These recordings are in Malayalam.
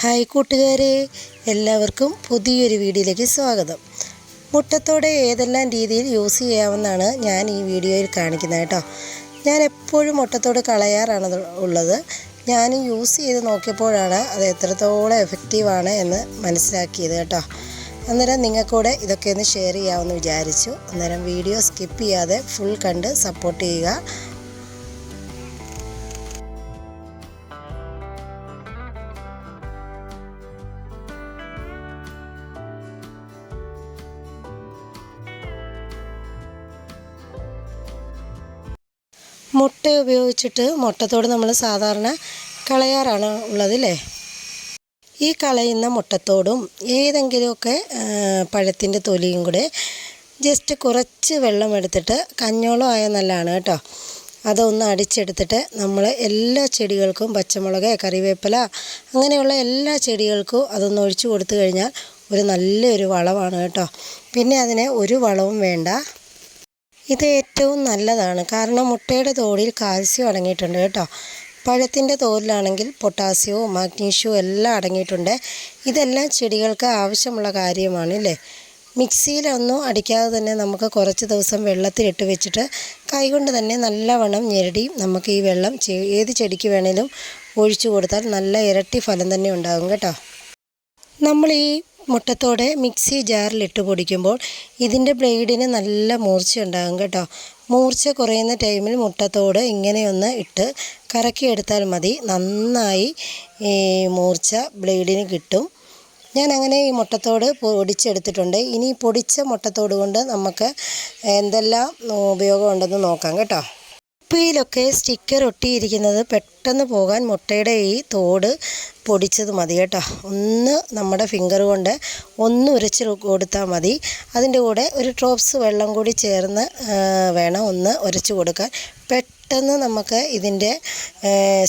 ഹായ് കൂട്ടുകാരെ എല്ലാവർക്കും പുതിയൊരു വീഡിയോയിലേക്ക് സ്വാഗതം. മുട്ടത്തോടെ ഏതെല്ലാം രീതിയിൽ യൂസ് ചെയ്യാമെന്നാണ് ഞാൻ ഈ വീഡിയോയിൽ കാണിക്കുന്നത് കേട്ടോ. ഞാൻ എപ്പോഴും മുട്ടത്തോട് കളയാറാണ് ഉള്ളത്. ഞാൻ യൂസ് ചെയ്ത് നോക്കിയപ്പോഴാണ് അത് എത്രത്തോളം എഫക്റ്റീവാണ് എന്ന് മനസ്സിലാക്കിയത് കേട്ടോ. അന്നേരം നിങ്ങൾക്കൂടെ ഇതൊക്കെ ഒന്ന് ഷെയർ ചെയ്യാമെന്ന് വിചാരിച്ചു. അന്നേരം വീഡിയോ സ്കിപ്പ് ചെയ്യാതെ ഫുൾ കണ്ട് സപ്പോർട്ട് ചെയ്യുക. മുട്ട ഉപയോഗിച്ചിട്ട് മുട്ടത്തോട് നമ്മൾ സാധാരണ കളയാറാണ് ഉള്ളത് അല്ലേ ഈ കളയുന്ന മുട്ടത്തോടും ഏതെങ്കിലുമൊക്കെ പഴത്തിന്റെ തൊലിയും കൂടെ ജസ്റ്റ് കുറച്ച് വെള്ളം എടുത്തിട്ട് കഞ്ഞോളം ആയ നല്ലതാണ് കേട്ടോ. അതൊന്ന് അടിച്ചെടുത്തിട്ട് നമ്മൾ എല്ലാ ചെടികൾക്കും പച്ചമുളക് കറിവേപ്പില അങ്ങനെയുള്ള എല്ലാ ചെടികൾക്കും അതൊന്ന് ഒഴിച്ചു കൊടുത്തു കഴിഞ്ഞാൽ ഒരു നല്ലൊരു വളമാണ് കേട്ടോ. പിന്നെ അതിന് ഒരു വളവും വേണ്ട. ഇത് ഏറ്റവും നല്ലതാണ്. കാരണം മുട്ടയുടെ തോടിൽ കാൽസ്യം അടങ്ങിയിട്ടുണ്ട് കേട്ടോ. പഴത്തിന്റെ തോലിലാണെങ്കിൽ പൊട്ടാസ്യവും മാഗ്നീഷ്യവും എല്ലാം അടങ്ങിയിട്ടുണ്ട്. ഇതെല്ലാം ചെടികൾക്ക് ആവശ്യമുള്ള കാര്യമാണ് അല്ലേ? മിക്സിയിലൊന്നും അടിക്കാതെ തന്നെ നമുക്ക് കുറച്ച് ദിവസം വെള്ളത്തിലിട്ട് വെച്ചിട്ട് കൈകൊണ്ട് തന്നെ നല്ലവണ്ണം ഞെരടി നമുക്ക് ഈ വെള്ളം ഏത് ചെടിക്ക് വേണേലും ഒഴിച്ചു കൊടുത്താൽ നല്ല ഇരട്ടി ഫലം തന്നെ ഉണ്ടാകും കേട്ടോ. നമ്മൾ ഈ മുട്ടത്തോടെ മിക്സി ജാറിലിട്ട് പൊടിക്കുമ്പോൾ ഇതിന്റെ ബ്ലേഡിന് നല്ല മൂർച്ച ഉണ്ടാകും കേട്ടോ. മൂർച്ച കുറയുന്ന ടൈമിൽ മുട്ടത്തോട് ഇങ്ങനെയൊന്ന് ഇട്ട് കറക്കിയെടുത്താൽ മതി. നന്നായി ഈ മൂർച്ച ബ്ലേഡിന് കിട്ടും. ഞാൻ അങ്ങനെ ഈ മുട്ടത്തോട് പൊടിച്ചെടുത്തിട്ടുണ്ട്. ഇനി പൊടിച്ച മുട്ടത്തോട് കൊണ്ട് നമുക്ക് എന്തെല്ലാം ഉപയോഗമുണ്ടെന്ന് നോക്കാം കേട്ടോ. കുപ്പിയിലൊക്കെ സ്റ്റിക്കർ ഒട്ടിയിരിക്കുന്നത് പെട്ടെന്ന് പോകാൻ മുട്ടയുടെ ഈ തോട് പൊടിച്ചത് മതി കേട്ടോ. ഒന്ന് നമ്മുടെ ഫിംഗർ കൊണ്ട് ഒന്ന് ഉരച്ച് കൊടുത്താൽ മതി. അതിന്റെ കൂടെ ഒരു ഡ്രോപ്സ് വെള്ളം കൂടി ചേർന്ന് വേണം ഒന്ന് ഉരച്ച് കൊടുക്കാൻ. പെട്ടെന്ന് നമുക്ക് ഇതിന്റെ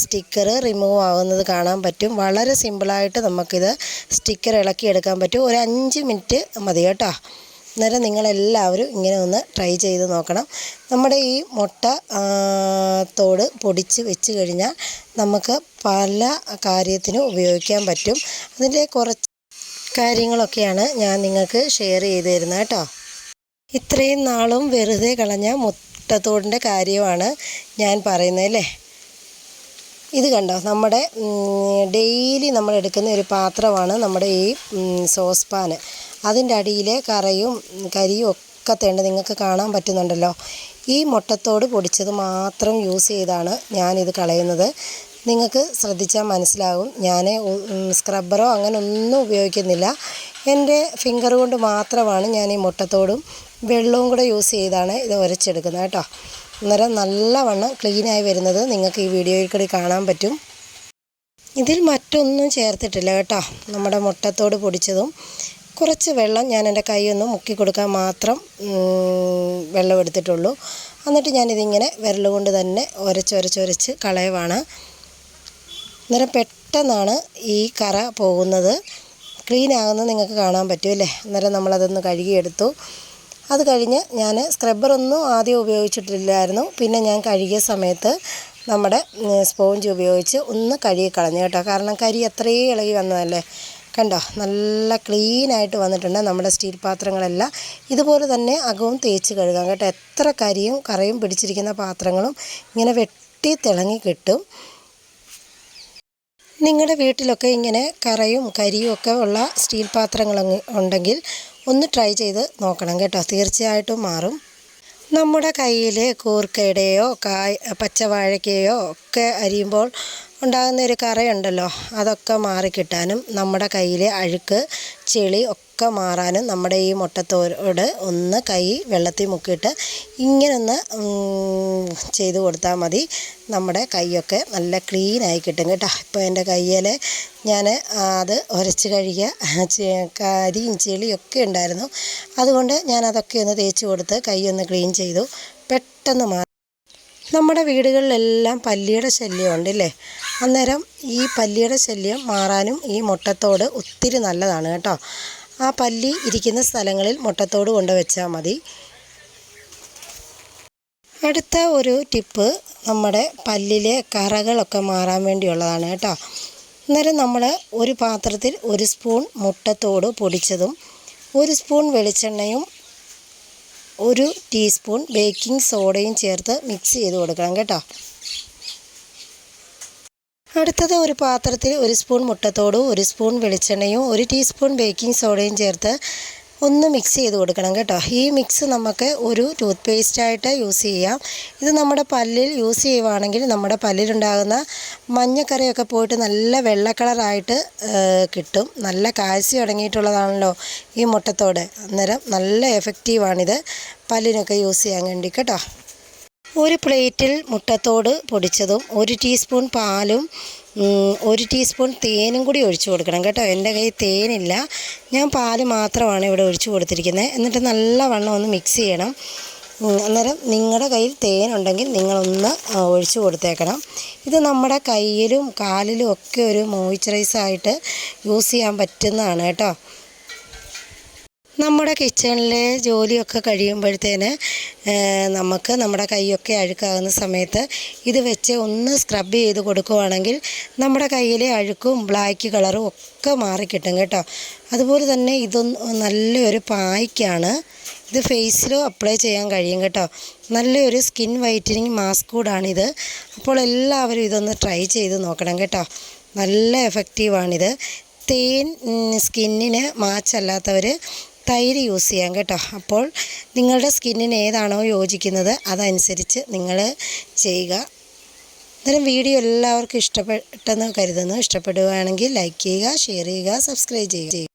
സ്റ്റിക്കർ റിമൂവ് ആകുന്നത് കാണാൻ പറ്റും. വളരെ സിമ്പിളായിട്ട് നമുക്കിത് സ്റ്റിക്കർ ഇളക്കിയെടുക്കാൻ പറ്റും. ഒരു അഞ്ച് മിനിറ്റ് മതി കേട്ടോ. അന്നേരം നിങ്ങളെല്ലാവരും ഇങ്ങനെ ഒന്ന് ട്രൈ ചെയ്ത് നോക്കണം. നമ്മുടെ ഈ മുട്ട തോട് പൊടിച്ച് വെച്ച് കഴിഞ്ഞാൽ നമുക്ക് പല കാര്യത്തിനും ഉപയോഗിക്കാൻ പറ്റും. അതിന്റെ കുറച്ച് കാര്യങ്ങളൊക്കെയാണ് ഞാൻ നിങ്ങൾക്ക് ഷെയർ ചെയ്ത് തരുന്നത് കേട്ടോ. ഇത്രയും നാളും വെറുതെ കളഞ്ഞ മുട്ടത്തോടിന്റെ കാര്യമാണ് ഞാൻ പറയുന്നത് അല്ലേ? ഇത് കണ്ടോ? നമ്മുടെ ഡെയിലി നമ്മൾ എടുക്കുന്ന ഒരു പാത്രമാണ് നമ്മുടെ ഈ സോസ് പാന് അതിന്റെ അടിയിലെ കറയും കരിയും ഒക്കെ തേണ്ട് നിങ്ങൾക്ക് കാണാൻ പറ്റുന്നുണ്ടല്ലോ. ഈ മുട്ടത്തോട് പൊടിച്ചത് മാത്രം യൂസ് ചെയ്താണ് ഞാനിത് കളയുന്നത്. നിങ്ങൾക്ക് ശ്രദ്ധിച്ചാൽ മനസ്സിലാകും ഞാൻ സ്ക്രബ്ബറോ അങ്ങനെ ഒന്നും ഉപയോഗിക്കുന്നില്ല. എന്റെ ഫിംഗർ കൊണ്ട് മാത്രമാണ് ഞാൻ ഈ മുട്ടത്തോടും വെള്ളവും കൂടെ യൂസ് ചെയ്താണ് ഇത് ഉരച്ചെടുക്കുന്നത് കേട്ടോ. അന്നേരം നല്ലവണ്ണം ക്ലീനായി വരുന്നത് നിങ്ങൾക്ക് ഈ വീഡിയോയിൽ കൂടി കാണാൻ പറ്റും. ഇതിൽ മറ്റൊന്നും ചേർത്തിട്ടില്ല കേട്ടോ. നമ്മുടെ മുട്ടത്തോട് പൊടിച്ചതും കുറച്ച് വെള്ളം ഞാൻ എന്റെ കൈ ഒന്ന് മുക്കി കൊടുക്കാൻ മാത്രം വെള്ളം എടുത്തിട്ടുള്ളൂ എന്നിട്ട് ഞാനിതിങ്ങനെ വിരൽ കൊണ്ട് തന്നെ ഉരച്ചൊരച്ചൊരച്ച് കളയുവാണ്. അന്നേരം പെട്ടെന്നാണ് ഈ കറ പോകുന്നത്. ക്ലീൻ ആകുന്നത് നിങ്ങൾക്ക് കാണാൻ പറ്റും അല്ലേ? അന്നേരം നമ്മളതൊന്ന് കഴുകിയെടുത്തു. അത് കഴിഞ്ഞ് ഞാൻ സ്ക്രബ്ബറൊന്നും ആദ്യം ഉപയോഗിച്ചിട്ടില്ലായിരുന്നു. പിന്നെ ഞാൻ കഴുകിയ സമയത്ത് നമ്മുടെ സ്പോഞ്ച് ഉപയോഗിച്ച് ഒന്ന് കഴുകി കളഞ്ഞു കേട്ടോ. കാരണം കരി അത്രയും ഇളകി വന്നതല്ലേ? കണ്ടോ? നല്ല ക്ലീനായിട്ട് വന്നിട്ടുണ്ട് നമ്മുടെ സ്റ്റീൽ പാത്രങ്ങളെല്ലാം. ഇതുപോലെ തന്നെ അകവും തേച്ച് കഴുകാം കേട്ടോ. എത്ര കരിയും കറയും പിടിച്ചിരിക്കുന്ന പാത്രങ്ങളും ഇങ്ങനെ വെട്ടി തിളങ്ങി കിട്ടും. നിങ്ങളുടെ വീട്ടിലൊക്കെ ഇങ്ങനെ കറയും കരിയും ഒക്കെ ഉള്ള സ്റ്റീൽ പാത്രങ്ങൾ ഉണ്ടെങ്കിൽ ഒന്ന് ട്രൈ ചെയ്ത് നോക്കണം കേട്ടോ. തീർച്ചയായിട്ടും മാറും. നമ്മുടെ കയ്യിൽ കൂർക്കയുടെയോ കായ് പച്ചവാഴയ്ക്കയോ ഒക്കെ അരിയുമ്പോൾ ഉണ്ടാകുന്ന ഒരു കറയുണ്ടല്ലോ അതൊക്കെ മാറിക്കിട്ടാനും നമ്മുടെ കയ്യിലെ അഴുക്ക് ചെളി ഒക്കെ മാറാനും നമ്മുടെ ഈ മുട്ടത്തോട് ഒന്ന് കൈ വെള്ളത്തിൽ മുക്കിയിട്ട് ഇങ്ങനെ ഒന്ന് ഉം, ചെയ്ത് കൊടുത്താൽ മതി. നമ്മുടെ കൈയൊക്കെ നല്ല ക്ലീനായി കിട്ടും കേട്ടോ. ഇപ്പോൾ എന്റെ കയ്യിൽ ഞാൻ അത് ഉരച്ച് കഴുകിയ കരിയും ചെളിയും ഒക്കെ ഉണ്ടായിരുന്നു. അതുകൊണ്ട് ഞാൻ അതൊക്കെ ഒന്ന് തേച്ച് കൊടുത്ത് കൈ ഒന്ന് ക്ലീൻ ചെയ്തു. പെട്ടെന്ന് മാറി നമ്മുടെ വീടുകളിലെല്ലാം പല്ലിയുടെ ശല്യം അന്നേരം ഈ പല്ലിയുടെ ശല്യം മാറാനും ഈ മുട്ടത്തോട് ഒത്തിരി നല്ലതാണ് കേട്ടോ. ആ പല്ലി ഇരിക്കുന്ന സ്ഥലങ്ങളിൽ മുട്ടത്തോട് കൊണ്ട് വെച്ചാൽ മതി. അടുത്ത ഒരു ടിപ്പ് നമ്മുടെ പല്ലിലെ കറകളൊക്കെ മാറാൻ വേണ്ടിയുള്ളതാണ് കേട്ടോ. അന്നേരം നമ്മൾ ഒരു പാത്രത്തിൽ ഒരു സ്പൂൺ മുട്ടത്തോട് പൊടിച്ചതും ഒരു സ്പൂൺ വെളിച്ചെണ്ണയും ഒരു ടീസ്പൂൺ ബേക്കിംഗ് സോഡയും ചേർത്ത് മിക്സ് ചെയ്ത് കൊടുക്കണം കേട്ടോ. അടുത്തത് ഒരു പാത്രത്തിൽ ഒരു സ്പൂൺ മുട്ടത്തോടും ഒരു സ്പൂൺ വെളിച്ചെണ്ണയും ഒരു ടീസ്പൂൺ ബേക്കിംഗ് സോഡയും ചേർത്ത് ഒന്ന് മിക്സ് ചെയ്ത് കൊടുക്കണം കേട്ടോ. ഈ മിക്സ് നമുക്ക് ഒരു ടൂത്ത് പേസ്റ്റായിട്ട് യൂസ് ചെയ്യാം. ഇത് നമ്മുടെ പല്ലിൽ യൂസ് ചെയ്യുവാണെങ്കിൽ നമ്മുടെ പല്ലിലുണ്ടാകുന്ന മഞ്ഞക്കറിയൊക്കെ പോയിട്ട് നല്ല വെള്ള കളറായിട്ട് കിട്ടും. നല്ല കാഴ്ച അടങ്ങിയിട്ടുള്ളതാണല്ലോ ഈ മുട്ടത്തോട്. അന്നേരം നല്ല എഫക്റ്റീവാണിത് പല്ലിനൊക്കെ യൂസ് ചെയ്യാൻ വേണ്ടി കേട്ടോ. ഒരു പ്ലേറ്റിൽ മുട്ടത്തോട് പൊടിച്ചതും ഒരു ടീസ്പൂൺ പാലും ഒരു ടീസ്പൂൺ തേനും കൂടി ഒഴിച്ചു കൊടുക്കണം കേട്ടോ. എന്റെ കയ്യിൽ തേനില്ല. ഞാൻ പാൽ മാത്രമാണ് ഇവിടെ ഒഴിച്ചു കൊടുത്തിരിക്കുന്നത്. എന്നിട്ട് നല്ലവണ്ണം ഒന്ന് മിക്സ് ചെയ്യണം. അന്നേരം നിങ്ങളുടെ കയ്യിൽ തേനുണ്ടെങ്കിൽ നിങ്ങളൊന്ന് ഒഴിച്ചു കൊടുത്തേക്കണം. ഇത് നമ്മുടെ കയ്യിലും കാലിലും ഒക്കെ ഒരു മോയ്സ്ചറൈസായിട്ട് യൂസ് ചെയ്യാൻ പറ്റുന്നതാണ് കേട്ടോ. നമ്മുടെ കിച്ചണിലെ ജോലിയൊക്കെ കഴിയുമ്പോഴത്തേന് നമുക്ക് നമ്മുടെ കൈയൊക്കെ അഴുക്കാകുന്ന സമയത്ത് ഇത് വെച്ച് ഒന്ന് സ്ക്രബ് ചെയ്ത് കൊടുക്കുവാണെങ്കിൽ നമ്മുടെ കയ്യിലെ അഴുക്കും ബ്ലാക്ക് കളറും ഒക്കെ മാറിക്കിട്ടും കേട്ടോ അതുപോലെ തന്നെ ഇതൊന്ന് നല്ലൊരു പായ്ക്കാണ്. ഇത് ഫേസിലും അപ്ലൈ ചെയ്യാൻ കഴിയും കേട്ടോ. നല്ലൊരു സ്കിൻ വൈറ്റനിങ് മാസ്ക് കൂടാണിത്. അപ്പോൾ എല്ലാവരും ഇതൊന്ന് ട്രൈ ചെയ്ത് നോക്കണം കേട്ടോ. നല്ല എഫക്റ്റീവാണിത് തേൻ സ്കിന്നിന് മാച്ചല്ലാത്തവർ തൈര് യൂസ് ചെയ്യാം കേട്ടോ. അപ്പോൾ നിങ്ങളുടെ സ്കിന്നിന് ഏതാണോ യോജിക്കുന്നത് അതനുസരിച്ച് നിങ്ങൾ ചെയ്യുക. അന്നേരം വീഡിയോ എല്ലാവർക്കും ഇഷ്ടപ്പെട്ടെന്ന് കരുതുന്നു. ഇഷ്ടപ്പെടുകയാണെങ്കിൽ ലൈക്ക് ചെയ്യുക ഷെയർ ചെയ്യുക സബ്സ്ക്രൈബ് ചെയ്യുക.